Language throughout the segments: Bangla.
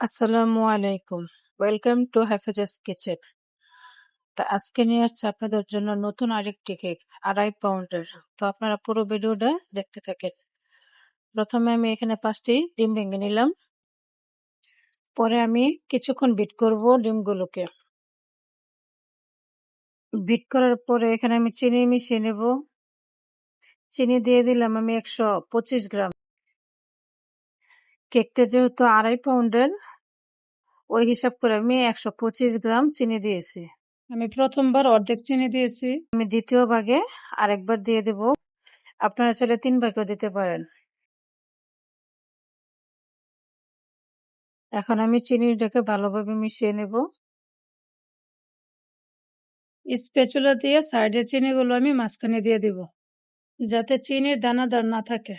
আসসালামু আলাইকুম। ওয়েলকাম টু হাফেজাস কিচেন তা আজকে নিয়ে আসছে আপনাদের জন্য নতুন আরেকটি কেক, আড়াই পাউন্ডের। তো আপনারা পুরো ভিডিওটা দেখতে থাকেন। প্রথমে আমি এখানে পাঁচটি ডিম ভেঙে নিলাম। পরে আমি কিছুক্ষণ বিট করব ডিমগুলোকে। বিট করার পরে এখানে আমি চিনি মিশিয়ে নেব। চিনি দিয়ে দিলাম আমি একশো পঁচিশ গ্রাম। কেকটা যেহেতু আড়াই পাউন্ডের, ওই হিসাব করে আমি একশো পঁচিশ গ্রাম চিনি দিয়েছি। আমি প্রথমবার অর্ধেক চিনি দিয়েছি। আমি দ্বিতীয় ভাগে আরেকবার দিয়ে দেব। আপনারা চাইলে তিন ভাগও দিতে পারেন। এখন আমি চিনিটাকে ভালোভাবে মিশিয়ে নেব। স্পেচুলা দিয়ে সাইডের চিনিগুলো আমি মাঝখানে দিয়ে দিব, যাতে চিনির দানাদার না থাকে।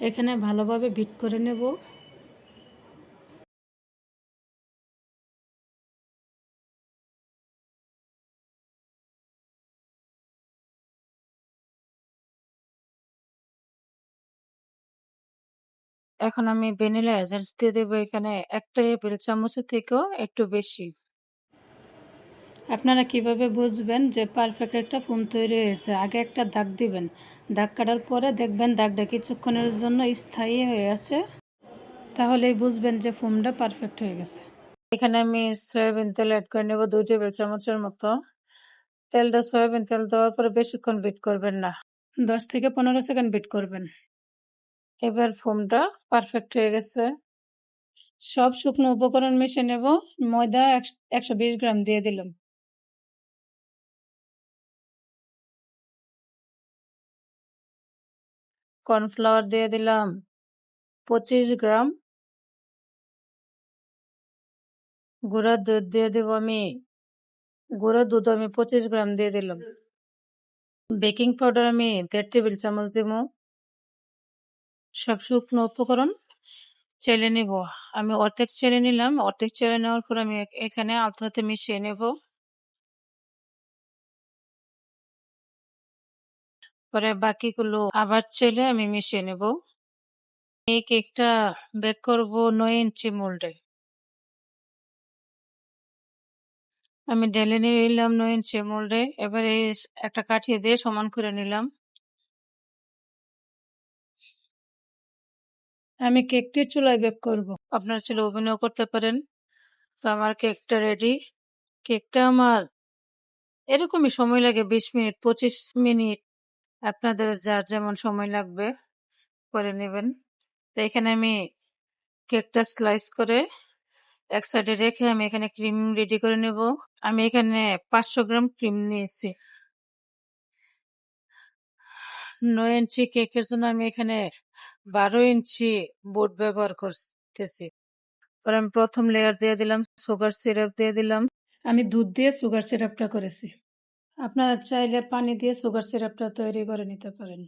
এখানে ভালোভাবে বিট করে নেব। এখন আমি ভ্যানিলা এজেন্স দিয়ে দেবো এখানে একটা টেবিল চামচের থেকেও একটু বেশি। আপনারা কীভাবে বুঝবেন যে পারফেক্ট একটা ফোম তৈরি হয়েছে? আগে একটা দাগ দিবেন। দাগ কাটার পরে দেখবেন দাগটা কিছুক্ষণের জন্য স্থায়ী হয়ে আছে। তাহলেই বুঝবেন যে ফোমটা পারফেক্ট হয়ে গেছে। এখানে আমি সয়াবিন তেল অ্যাড করে নেব দুই টেবিল চামচের মতো। তেলটা সয়াবিন তেল দেওয়ার পরে বেশিক্ষণ বিট করবেন না। দশ থেকে পনেরো সেকেন্ড বিট করবেন। এবার ফোমটা পারফেক্ট হয়ে গেছে। সব শুকনো উপকরণ মিশিয়ে নেব। ময়দা একশো বিশ গ্রাম দিয়ে দিলাম। কর্নফ্লাওয়ার দিয়ে দিলাম পঁচিশ গ্রাম। গুঁড়া দুধ দিয়ে দেব আমি। গুঁড়া দুধ আমি পঁচিশ গ্রাম দিয়ে দিলাম। বেকিং পাউডার আমি দেড় টেবিল চামচ দেবো। সব শুকনো উপকরণ চেলে নিব। আমি অর্ধেক চেলে নিলাম। অর্ধেক চেলে নেওয়ার পর আমি এখানে আলতো হাতে মিশিয়ে নেব। পরে বাকিগুলো আবার চেলে আমি মিশিয়ে নেব। এই কেকটা বেক করব নয় ইঞ্চি মোল্ডে। আমি ঢেলে নিলাম নয় ইঞ্চি মোল্ডে। এবারে একটা কাঠিয়ে দিয়ে সমান করে নিলাম। আমি কেকটি চুলায় বেক করব। আপনারা ছিল ওভেনেও করতে পারেন। তো আমার কেকটা রেডি। কেকটা আমার এরকমই সময় লাগে বিশ মিনিট, পঁচিশ মিনিট। আপনাদের যার যেমন সময় লাগবে করে নেবেন। তো এখানে আমি কেকটা স্লাইস করে এক সাইডে রেখে আমি এখানে ক্রিম রেডি করে নেব। আমি এখানে পাঁচশো গ্রাম ক্রিম নিয়েছি। নয় ইঞ্চি কেকের জন্য আমি এখানে বারো ইঞ্চি বোর্ড ব্যবহার করতেছি। পরে আমি প্রথম লেয়ার দিয়ে দিলাম সুগার সিরাপ দিয়ে দিলাম। আমি দুধ দিয়ে সুগার সিরাপটা করেছি। আপনারা চাইলে পানি দিয়ে সুগার সিরাপটা তৈরি করে নিতে পারেন।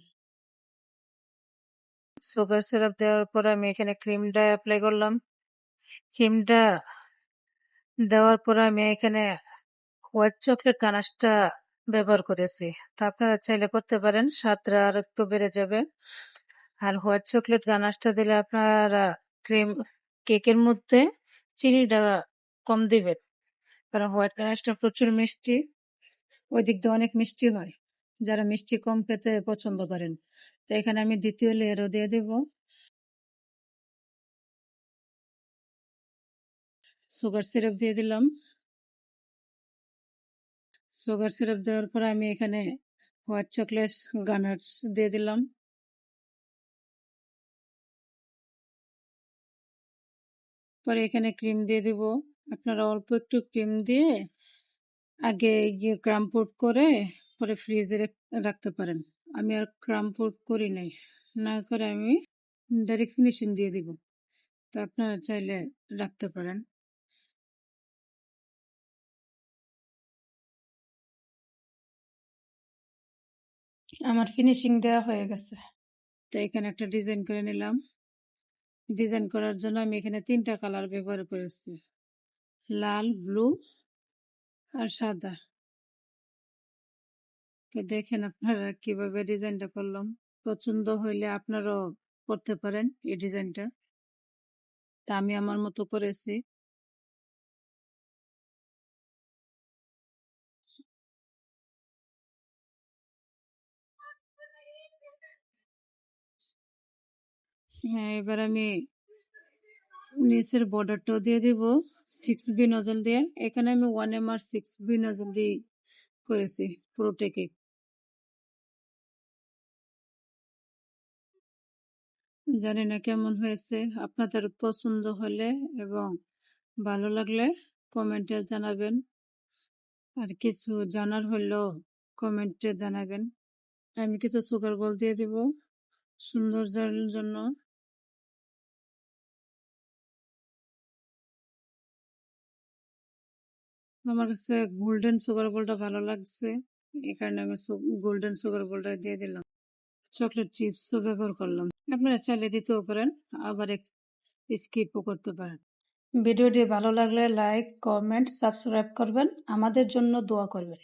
সুগার সিরাপ দেওয়ার পর আমি এখানে ক্রিমটা অ্যাপ্লাই করলাম। ক্রিমটা দেওয়ার পর আমি এখানে হোয়াইট চকলেট কানাসটা ব্যবহার করেছি। তা আপনারা চাইলে করতে পারেন, স্বাদটা আর একটু বেড়ে যাবে। আর হোয়াইট চকলেট গানাশটা দিলে আপনারা ক্রিম কেকের মধ্যে চিনিটা কম দিবেন। কারণ হোয়াইট গানাশটা প্রচুর মিষ্টি। ওই দিক দিয়ে অনেক মিষ্টি হয়। যারা মিষ্টি কম খেতে পছন্দ করেন। তো এখানে আমি দ্বিতীয় লেয়ারও দিয়ে দেব। সুগার সিরাপ দিয়ে দিলাম। সুগার সিরাপ দেওয়ার পর আমি এখানে হোয়াইট চকলেট গানার্স দিয়ে দিলাম। পরে এখানে ক্রিম দিয়ে দিব। আপনারা অল্প একটু ক্রিম দিয়ে আগে গিয়ে ক্রাম্পোর্ট করে পরে ফ্রিজে রাখতে পারেন। আমি আর ক্রাম্পোর্ট করি নাই। না করে আমি ডাইরেক্ট ফিনিশিং দিয়ে দিব। তো আপনারা চাইলে রাখতে পারেন। আমার ফিনিশিং দেওয়া হয়ে গেছে। তো এখানে একটা ডিজাইন করে নিলাম। ডিজাইন করার জন্য আমি এখানে তিনটা কালার ব্যবহার করেছি। লাল, ব্লু আর সাদা। তো দেখেন আপনারা কীভাবে ডিজাইনটা করলাম। পছন্দ হইলে আপনারাও করতে পারেন এই ডিজাইনটা। তা আমি আমার মতো করেছি। হ্যাঁ এবার আমি নিচের বর্ডারটাও দিয়ে দিব। সিক্স বি নজল দিয়ে। এখানে আমি one M R six B nozzle দিয়ে করেছি পুরোটাকে জানি না কেমন হয়েছে, আপনাদের পছন্দ হলে এবং ভালো লাগলে কমেন্টে জানাবেন। আর কিছু জানার হলেও কমেন্টে জানাবেন। আমি কিছু সুগার বল দিয়ে দিব সৌন্দর্যের জন্য। আমার কাছে গোল্ডেন সুগার বলটা ভালো লাগছে। এই কারণে আমি গোল্ডেন সুগার বলটা দিয়ে দিলাম। চকলেট চিপসও ব্যবহার করলাম। আপনারা চালিয়ে দিতেও পারেন, আবার স্কিপও করতে পারেন। ভিডিওটি ভালো লাগলে লাইক কমেন্ট সাবস্ক্রাইব করবেন। আমাদের জন্য দোয়া করবেন।